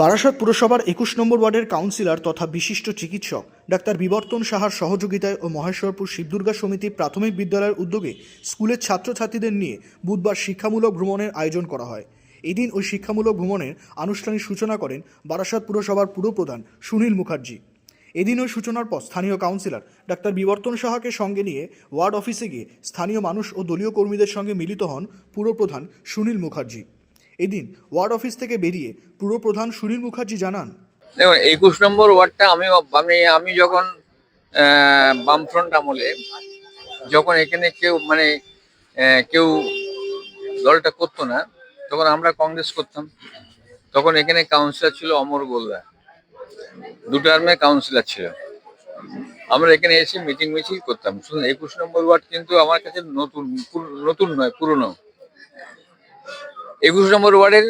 বারাসাত পুরসভার একুশ নম্বর ওয়ার্ডের কাউন্সিলর তথা বিশিষ্ট চিকিৎসক ডাক্তার বিবর্তন সাহার সহযোগিতায় ও মহেশ্বরপুর শিবদুর্গা সমিতি প্রাথমিক বিদ্যালয়ের উদ্যোগে স্কুলের ছাত্রছাত্রীদের নিয়ে বুধবার শিক্ষামূলক ভ্রমণের আয়োজন করা হয়। এদিন ওই শিক্ষামূলক ভ্রমণের আনুষ্ঠানিক সূচনা করেন বারাসাত পুরসভার পুরপ্রধান সুনীল মুখার্জি। এদিন ওই সূচনার পর স্থানীয় কাউন্সিলর ডাক্তার বিবর্তন সাহাকে সঙ্গে নিয়ে ওয়ার্ড অফিসে গিয়ে স্থানীয় মানুষ ও দলীয় কর্মীদের সঙ্গে মিলিত হন পুরপ্রধান সুনীল মুখার্জি। এদিন ওয়ার্ড অফিস থেকে বেরিয়ে পুরপ্রধান সুনীল মুখার্জি জানান, দেখুন, একুশ নম্বর ওয়ার্ডটা আমি আমি আমি যখন বামফ্রন্ট আমলে, যখন এখানে কেউ মানে কেউ দলটা করতো না, তখন আমরা কংগ্রেস করতাম। তখন এখানে কাউন্সিলর ছিল অমর গোলদা দু টার্মে কাউন্সিলর ছিল। আমরা এখানে এসে মিটিং মিছিল করতাম। শুনুন, একুশ নম্বর ওয়ার্ড কিন্তু আমার কাছে নতুন নতুন নয়, পুরনো। একুশ নম্বর ওয়ার্ডের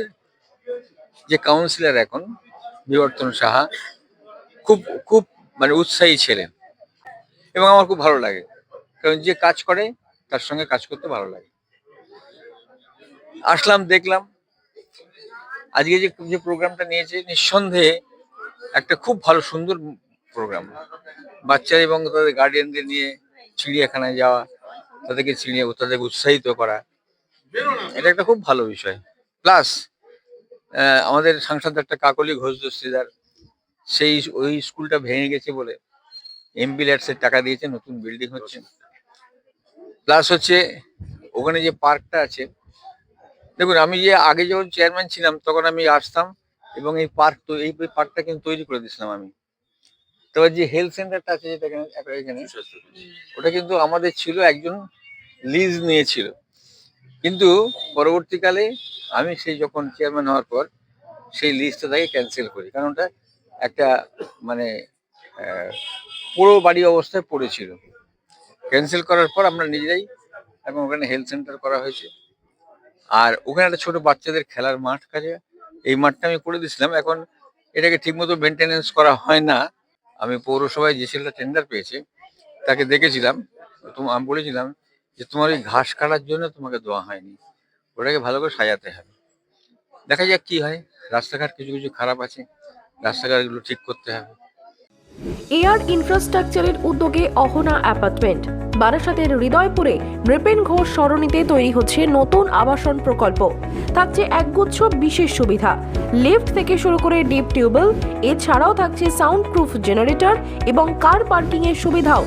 যে কাউন্সিলর এখন, বিবর্তন সাহা, খুব খুব মানে উৎসাহী ছেলে এবং আমার খুব ভালো লাগে। কারণ যে কাজ করে, তার সঙ্গে কাজ করতে ভালো লাগে। আসলাম, দেখলাম। আজকে যে যে প্রোগ্রামটা নিয়েছে, নিঃসন্দেহে একটা খুব ভালো, সুন্দর প্রোগ্রাম বাচ্চা এবং তাদের গার্ডিয়ানদের নিয়ে চিড়িয়াখানায় যাওয়া, তাদেরকে চিড়িয়া, তাদেরকে উৎসাহিত করা। এটা একটা খুব ভালো বিষয়। প্লাস আমাদের সাংসদ একটা কাকলি ঘোষ দস্তিদার সেই ওই স্কুলটা ভেঙে গেছে বলে এমপি ল্যাটসের টাকা দিয়েছে নতুন বিল্ডিং হচ্ছে। প্লাস হচ্ছে ওখানে যে পার্কটা আছে দেখুন আমি যে আগে যখন চেয়ারম্যান ছিলাম তখন আমি আসতাম এবং এই পার্ক তো এই পার্কটা কিন্তু তৈরি করে দিয়েছিলাম আমি। তবে যে হেলথ সেন্টারটা আছে যেটা এখানে ওটা কিন্তু আমাদের ছিল একজন লিজ নিয়েছিল। কিন্তু পরবর্তীকালে আমি সেই যখন চেয়ারম্যান হওয়ার পর, সেই লিস্টটা তাকে ক্যান্সেল করি। কারণ ওটা একটা মানে পুরো বাড়ি অবস্থায় পড়েছিল। ক্যান্সেল করার পর আমরা নিজেরাই এবং ওখানে হেলথ সেন্টার করা হয়েছে। আর ওখানে একটা ছোট বাচ্চাদের খেলার মাঠ কাছে এই মাঠটা আমি করে দিয়েছিলাম। এখন এটাকে ঠিকমতো মেনটেনেন্স করা হয় না। আমি পৌরসভায় যে ছেলেটা টেন্ডার পেয়েছে, তাকে দেখেছিলাম আমি বলেছিলাম যে তোমার ওই ঘাস কাটার জন্য তোমাকে দেওয়া হয়নি। ওটাকে ভালো করে সাজাতে হবে। দেখা যাক কি হয়। রাস্তাঘাট কিছু কিছু খারাপ আছে। রাস্তাঘাটগুলো ঠিক করতে হবে। এয়ার ইনফ্রাস্ট্রাকচারের উদ্যোগে অহনা অ্যাপার্টমেন্ট। বারাসাতের হৃদয়পুরে নৃপেন ঘোষ সরণিতে তৈরি হচ্ছে নতুন আবাসন প্রকল্প। থাকছে একগুচ্ছ বিশেষ সুবিধা। লিফট থেকে শুরু করে ডিপ টিউবওয়েল, এছাড়াও থাকছে সাউন্ড প্রুফ জেনারেটর এবং কার পার্কিংয়ের সুবিধাও।